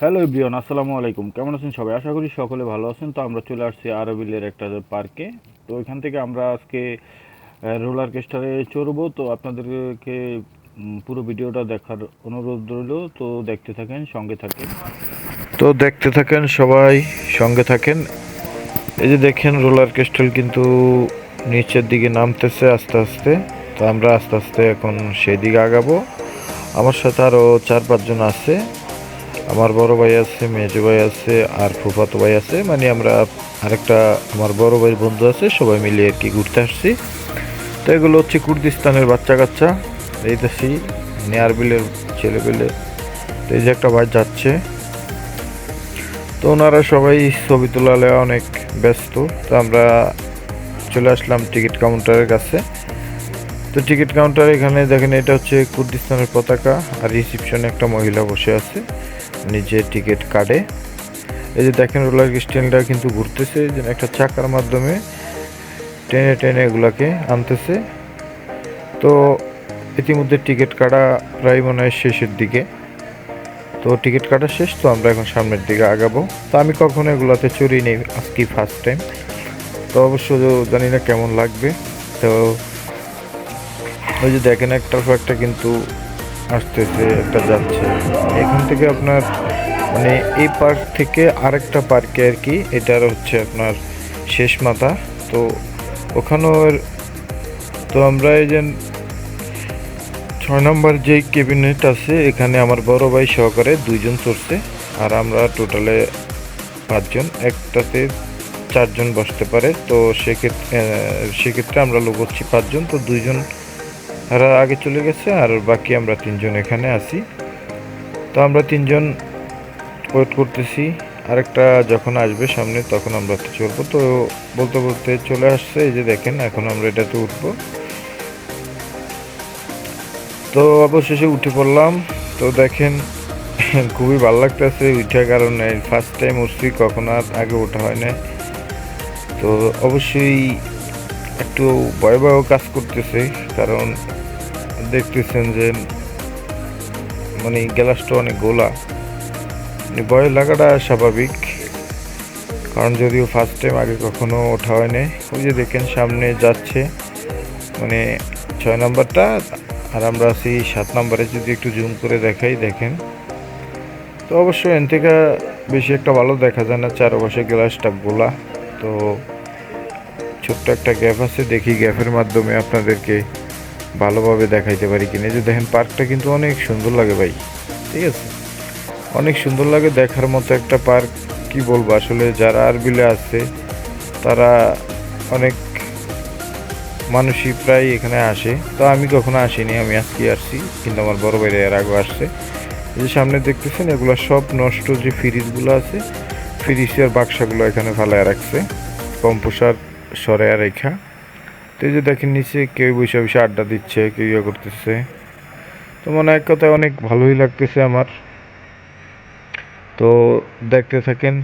Hello ইব্রিয়ন আসসালামু আলাইকুম। কেমন আছেন সবাই? আশা করি সকলে ভালো আছেন। তো আমরা চলে আসছি আরবিলের একটা পার্কে। তো এখান থেকে আমরা আজকে রোলার কেস্টারে চড়বো। তো আপনাদেরকে পুরো ভিডিওটা দেখার অনুরোধ রইল। তো দেখতে থাকেন, সঙ্গে থাকেন। তো দেখতে থাকেন সবাই, সঙ্গে থাকেন। এই যে দেখেন, রোলার কেস্টাল কিন্তু নিচের দিকে নামতেছে আস্তে আস্তে। তো আমরা আস্তে আস্তে এখন সেই দিকে আগাবো। আমার সাথে আরও চার পাঁচজন আছে। আমার বড় ভাই আছে, মেজো ভাই আছে, আর ফুফাতো ভাই আছে মানে আমরা আরেকটা আমার বড় ভাইয়ের বন্ধু আছে, সবাই মিলে আর কি ঘুরতে আসছি। তো এগুলো হচ্ছে কুর্দিস্তানের বাচ্চা কাচ্চা এই দেশি নেয়ারবিলের ছেলে পেলে। তো এই যে একটা ভাই যাচ্ছে। তো ওনারা সবাই ছবি তোলালে অনেক ব্যস্ত। তো আমরা চলে আসলাম টিকিট কাউন্টারের কাছে। তো টিকিট কাউন্টার এখানে দেখেন এটা হচ্ছে কুর্দিস্তানের পতাকা, আর রিসিপশনে একটা মহিলা বসে আছে। নিজে টিকিট কাটে এই যে দেখেন রোলার স্ট্যান্ডটা কিন্তু ঘুরতেছে, যে একটা চাকার মাধ্যমে টেনে টেনে এগুলাকে আনতেছে। তো ইতিমধ্যে টিকিট কাটা প্রায় মনে হয় শেষের দিকে। তো টিকিট কাটা শেষ, তো আমরা এখন সামনের দিকে আগাবো। তো আমি কখনো এগুলাতে চড়ি নেই আজকে ফার্স্ট টাইম তো অবশ্য জানি না কেমন লাগবে। তো ওই যে দেখেন একটা কিন্তু আসতেছে, একটা যাচ্ছে। এখান থেকে আপনার মানে এই পার্ক থেকে আরেকটা পার্কে আর কি, এটার হচ্ছে আপনার শেষ মাথা। তো ওখানেও তো আমরা এই যে ছয় নম্বর যে ক্যাবিনেট আছে, এখানে আমার বড় ভাই সহকারে দুইজন চড়ছে, আর আমরা টোটালে পাঁচজন। একটাতে চারজন বসতে পারে, তো সেক্ষেত্রে সেক্ষেত্রে আমরা লোক হচ্ছি পাঁচজন, তো দুইজন এরা আগে চলে গেছে আর বাকি আমরা তিনজন এখানে আছি। তো আমরা তিনজন ওয়েট করতেছি। আরেকটা যখন আসবে সামনে তখন আমরা তো চলবো। তো বলতে বলতে চলে আসছে, এই যে দেখেন, এখন আমরা এটাতে উঠবো। তো অবশেষে উঠে পড়লাম। তো দেখেন, খুবই ভালো লাগতেছে উঠে কারণে। ফার্স্ট টাইম উঠছি, কখনো আর আগে ওঠা হয় না তো অবশ্যই একটু ভয় ভয়ও কাজ করতেছে, কারণ দেখতেছেন যে মানে গ্যালাসটা অনেক গোলা। মানে ভয় লাগাটা স্বাভাবিক, কারণ যদিও ফার্স্ট টাইম আগে কখনো ওঠা হয় নাই ওই যে দেখেন সামনে যাচ্ছে মানে ছয় নাম্বারটা, আর আমরা আছি সাত নাম্বারে, যদি একটু জুম করে দেখাই, দেখেন। তো অবশ্যই এন থেকে বেশি একটা ভালো দেখা যায় না, চারপাশে গ্লাসটা গোলা। তো ছোট্ট একটা গ্যাপ আছে, দেখি গ্যাপের মাধ্যমে আপনাদেরকে ভালোভাবে দেখাইতে পারি কিনা। যে দেখেন, পার্কটা কিন্তু অনেক সুন্দর লাগে ভাই, ঠিক আছে? অনেক সুন্দর লাগে দেখার মতো একটা পার্ক, কি বলব? আসলে যারা আরবিলে আছে, তারা অনেক মানুষই প্রায় এখানে আসে। তো আমি কখনো আসিনি, আমি আজকে আসছি, কিন্তু আমার বড় ভাইরা এর আগে আসছে। এই যে সামনে দেখতেছেন, এগুলো সব নষ্ট যে ফ্রিজগুলো আছে ফ্রিজের বাক্সাগুলো এখানে ফালায় রাখছে। কম্পোসার সরাইয়া রেখা তো এই যে দেখেন নিচে কেউ বসে বসে আড্ডা দিচ্ছে, কেউ ইয়ে করতেছে। তো মনে এক কথায় অনেক ভালোই লাগতেছে আমার। তো দেখতে থাকেন।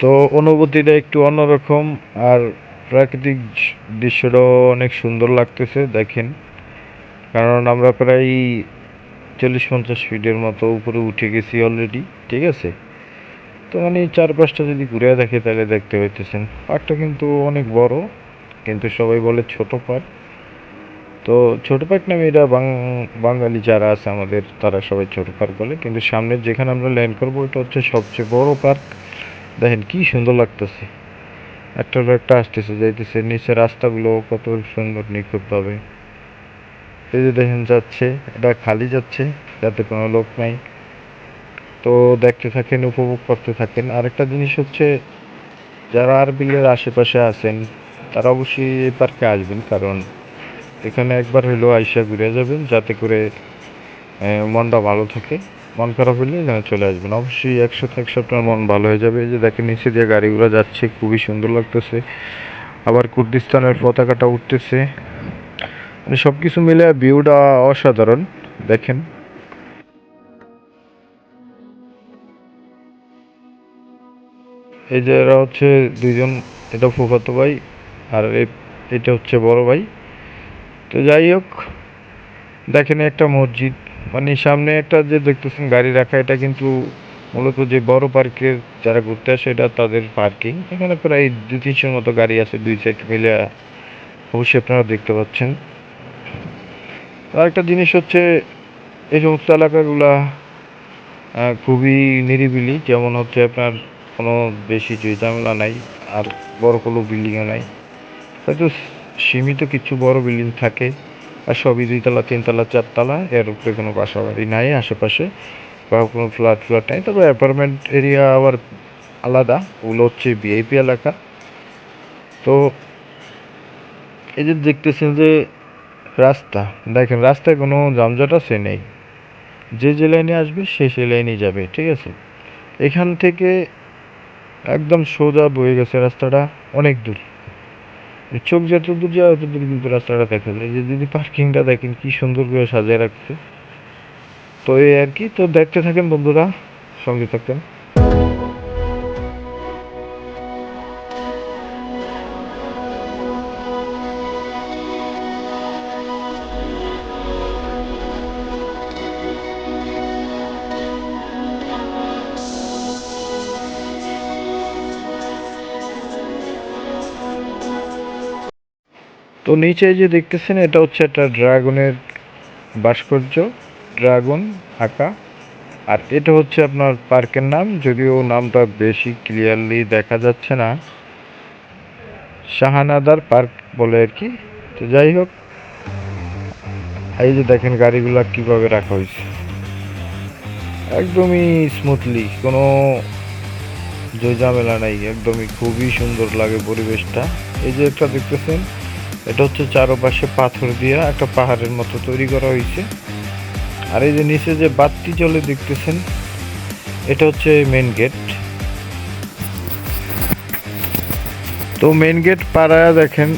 তো অনুভূতিটা একটু অন্যরকম আর প্রাকৃতিক দৃশ্যটাও অনেক সুন্দর লাগতেছে, দেখেন। কারণ আমরা প্রায় চল্লিশ পঞ্চাশ ফিটের মতো উপরে উঠে গেছি অলরেডি ঠিক আছে? তো মানে চারপাশটা যদি ঘুরে দেখে তাহলে দেখতে পাইতেছেন। পার্কটা কিন্তু অনেক বড়, কিন্তু সবাই বলে ছোট পার্ক তো ছোট পার্ক নামে বাং- বাঙালি যারা আছে আমাদের, তারা সবাই ছোট পার্ক বলে। কিন্তু সামনের যেখানে আমরা ল্যান্ড করব এটা হচ্ছে সবচেয়ে বড় পার্ক দেখেন কি সুন্দর লাগতেছে। একটা একটা আসতেছে, যাইতেছে, নিচে রাস্তাগুলো কত সুন্দর নিখুঁতভাবে। এই যে দেখেন যাচ্ছে, এটা খালি যাচ্ছে, যাতে কোনো লোক নাই। তো দেখতে থাকেন, উপভোগ করতে থাকেন। আরেকটা জিনিস হচ্ছে, যারা আর বিলের আশেপাশে আছেন, তারা অবশ্যই এই পার্কে আসবেন, কারণ এখানে একবার হইলেও আইসা ঘুরে যাবেন, যাতে করে মনটা ভালো থাকে। মন খারাপ হলে এখানে চলে আসবেন। অবশ্যই একসাথে একশো আপনার মন ভালো হয়ে যাবে। এই যে দেখেন, নিচে দিয়ে গাড়িগুলো যাচ্ছে, খুবই সুন্দর লাগতেছে। আবার কুর্দিস্তানের পতাকাটা উঠতেছে। মানে সব কিছু মিলে ভিউটা অসাধারণ, দেখেন। এই যে এরা হচ্ছে দুইজন, এটা ফুফাতো ভাই আর এটা হচ্ছে বড় ভাই। তো যাই হোক, দেখেন একটা মসজিদ মানে সামনে একটা যে দেখতেছেন গাড়ি রাখা, এটা কিন্তু মূলত যে বড় পার্কের যারা ঘুরতে আসে, এটা তাদের পার্কিং। এখানে প্রায় দু তিনশোর মতো গাড়ি আছে, দুই সাইড মিলে। অবশ্যই আপনারা দেখতে পাচ্ছেন। আর একটা জিনিস হচ্ছে, এই সমস্ত এলাকাগুলা খুবই নিরিবিলি, যেমন হচ্ছে আপনার কোনো বেশি ঝামেলা নাই, আর বড় কোনো বিল্ডিংও নাই। হয়তো সীমিত কিছু বড় বিল্ডিং থাকে, আর সবই দুইতলা, তিনতলা, চারতলা, এর উপরে কোনো বাসা বাড়ি নাই আশেপাশে, বা কোনো ফ্ল্যাট ফ্ল্যাট নাই। তবে অ্যাপার্টমেন্ট এরিয়া আবার আলাদা, ওগুলো হচ্ছে ভিআইপি এলাকা। তো এই যে দেখতেছেন যে রাস্তা। দেখেন, রাস্তায় কোনো যানজট আছে নেই। যে যে লাইনে আসবে, সে সে লাইনে যাবে, ঠিক আছে? এখান থেকে একদম সোজা বয়ে গেছে রাস্তাটা, অনেক দূর। চোখ যত দূর যায় অত দূর কিন্তু রাস্তাটা দেখা যায়। যে যদি পার্কিংটা দেখেন, কি সুন্দর করে সাজিয়ে রাখছে। তো এই আর কি, তো দেখতে থাকেন বন্ধুরা, সঙ্গে থাকেন নিচে যে দেখতেছেন, এটা হচ্ছে একটা ড্রাগনের ভাস্কর্য, ড্রাগন আঁকা। আর এটা হচ্ছে আপনার পার্কের নাম, যদিও নামটা বেশি ক্লিয়ারলি দেখা যাচ্ছে না। শাহানাদার পার্ক বলে আর কি। তো যাই হোক, এই যে দেখেন গাড়িগুলা কীভাবে রাখা হয়েছে। একদমই স্মুথলি কোনো জয় ঝামেলা নাই, একদমই খুবই সুন্দর লাগে পরিবেশটা। এই যে একটা দেখতেছেন এটা হচ্ছে চারপাশে পাথর দিয়া একটা পাহাড়ের মতো তৈরি করা হয়েছে। আর এই যে নিচে যে বাতি জলে দেখতেছেন, এটা হচ্ছে মেন গেট তো মেন গেট পাড়ায় দেখেন,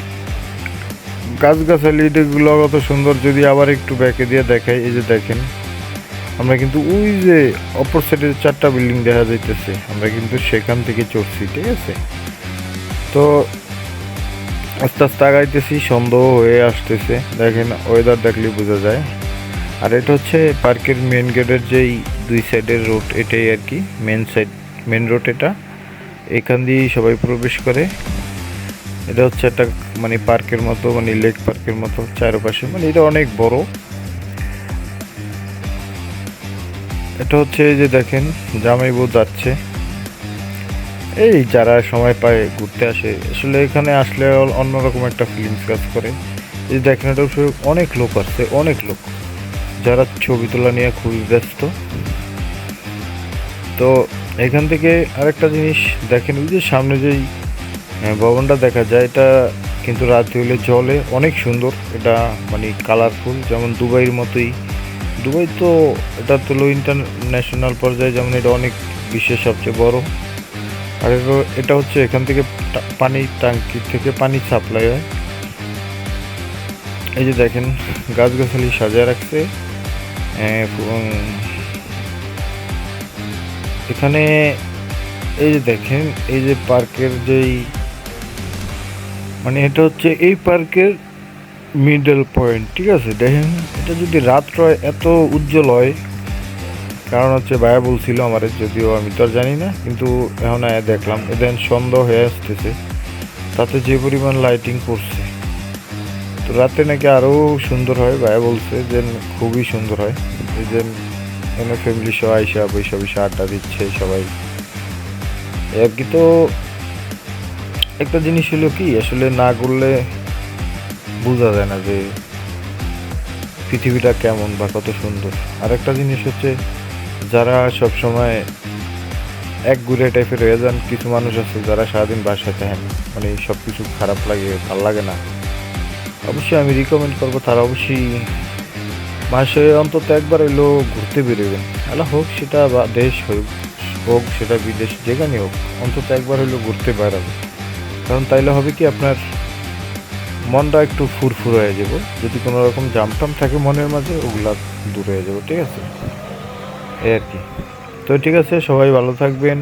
গাছগাছালি এগুলো কত সুন্দর, যদি আবার একটু ব্যাকে দিয়ে দেখাই, এই যে দেখেন, আমরা কিন্তু ওই যে অপর সাইডে চারটা বিল্ডিং দেখা যাইতেছে, আমরা কিন্তু সেখান থেকে চড়ছি, ঠিক আছে? তো আস্তে আস্তে আগাইতেছি, সন্দেহ হয়ে আসতেছে। দেখেন ওয়েদার দেখলে বোঝা যায়। আর এটা হচ্ছে পার্কের মেন গেটের যেই দুই সাইডের রোড এটাই আর কি মেন সাইড মেন রোড এটা। এখান দিয়েই সবাই প্রবেশ করে। এটা হচ্ছে একটা মানে পার্কের মতো মানে লেক পার্কের মতো চারপাশে। মানে এটা অনেক বড়। এটা হচ্ছে যে দেখেন জামাই বউ যাচ্ছে। এই যারা সময় পায় ঘুরতে আসে, আসলে এখানে আসলে অন্যরকম একটা ফিলিংস কাজ করে। এই দেখেন, এটা অনেক লোক আসছে অনেক লোক। যারা ছবি তোলা নিয়ে খুবই ব্যস্ত। তো এখান থেকে আরেকটা জিনিস, দেখেন ওই যে সামনে যেই ভবনটা দেখা যায়, এটা কিন্তু রাত্রি হলে জলে, অনেক সুন্দর। এটা মানে কালারফুল যেমন দুবাইয়ের মতোই। দুবাই তো, এটা তো ইন্টারন্যাশনাল পর্যায়ে, যেমন এটা অনেক বিশ্বের সবচেয়ে বড়। আর এটা- হচ্ছে এখান থেকে পানি ট্যাঙ্কি থেকে পানি সাপ্লাই হয়। এই যে দেখেন, গাছগাছালি সাজিয়ে রাখছে। এখানে এই যে দেখেন, এই যে পার্কের যেই মানে এটা হচ্ছে এই পার্কের মিডল পয়েন্ট ঠিক আছে? দেখেন, এটা যদি রাত্র এত উজ্জ্বল হয় কারণ হচ্ছে ভাইয়া বলছিল আমার যদিও আমি তো আর জানি না, কিন্তু এখন দেখলাম, এদের সন্দেহ হয়ে আসতেছে। তাতে যে পরিমাণ লাইটিং করছে। তো রাতে নাকি আরও সুন্দর হয় ভাইয়া বলছে যে খুবই সুন্দর হয়। এই যে এনে ফ্যামিলি সহ আইসা বৈশা বৈশা আড্ডা দিচ্ছে সবাই। আর কি তো একটা জিনিস হলো কি, আসলে না করলে বোঝা যায় না যে পৃথিবীটা কেমন বা কত সুন্দর। আর একটা জিনিস হচ্ছে যারা সব সময় এক ঘুরে টাইপের হয়ে যান, কিছু মানুষ আছে যারা সারাদিন বাসায় থাকেন। মানে সব কিছু খারাপ লাগে, ভালো লাগে না। অবশ্যই আমি রিকমেন্ড করব, তারা অবশ্যই মাসে অন্তত একবার হইলেও ঘুরতে বেরোবেন। তাহলে হোক সেটা বা দেশ হোক হোক সেটা বিদেশ যেখানে হোক, অন্তত একবার হইলেও ঘুরতে বেড়াবে কারণ তাইলে হবে কি, আপনার মনটা একটু ফুরফুর হয়ে যাব। যদি কোনো রকম জামটাম থাকে মনের মাঝে, ওগুলা দূর হয়ে যাব, ঠিক আছে? এই আর কি। তো ঠিক আছে, সবাই ভালো থাকবেন।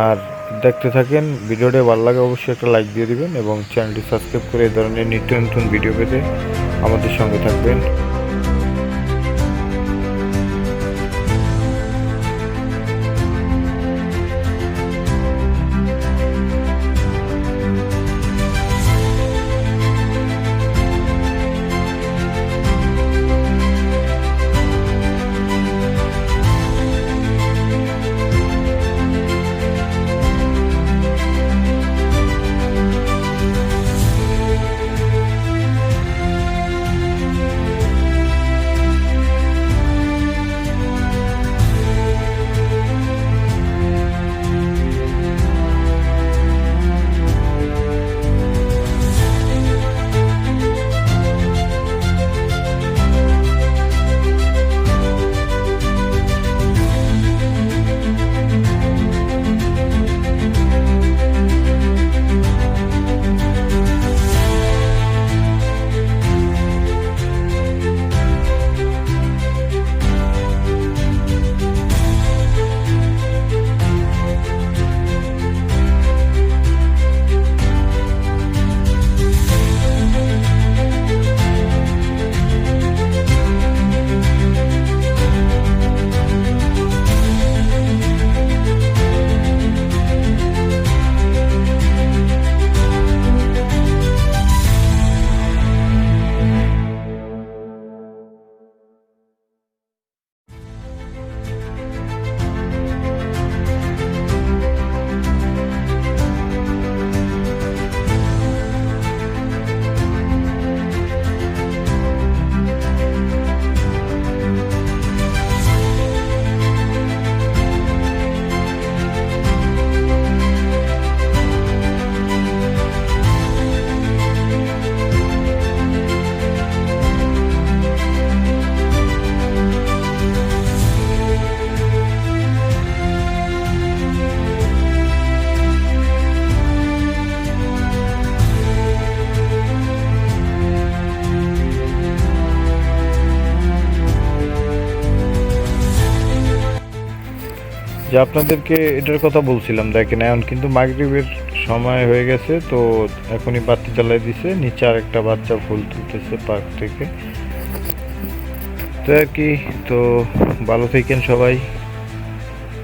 আর দেখতে থাকেন, ভিডিওটা ভালো লাগে অবশ্যই একটা লাইক দিয়ে দিবেন এবং চ্যানেলটি সাবস্ক্রাইব করে এই ধরনের নিত্য নতুন ভিডিও পেতে আমাদের সঙ্গে থাকবেন। যে আপনাদেরকে এটার কথা বলছিলাম, দেখেন, এখন কিন্তু মাগরিবের সময় হয়ে গেছে, তো এখনই বাতি জ্বালাই দিছে, নিচে আর একটা বাচ্চা ফুল তুলতেছে পার্ক থেকে। তো আর কি, তো ভালো থাকেন সবাই।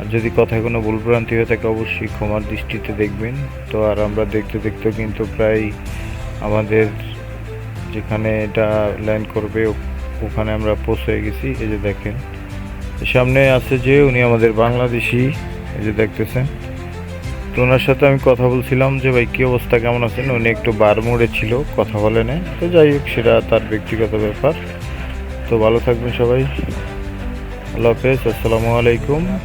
আর যদি কথায় কোনো ভুলভ্রান্তি হয়ে থাকে, অবশ্যই ক্ষমার দৃষ্টিতে দেখবেন। তো আর আমরা দেখতে দেখতে কিন্তু প্রায় আমাদের যেখানে এটা ল্যান্ড করবে ওখানে আমরা পৌঁছে গেছি। এই যে দেখেন সামনে আছে যে উনি আমাদের বাংলাদেশি, এই যে দেখতেছেন। তো ওনার সাথে আমি কথা বলছিলাম যে, ভাই, কী অবস্থা? কেমন আছেন? উনি একটু বার মোড়ে ছিল, কথা বলে নেই তো যাই হোক, সেটা তার ব্যক্তিগত ব্যাপার। তো ভালো থাকবেন সবাই। আল্লাহ হাফেজ, আসসালামু আলাইকুম।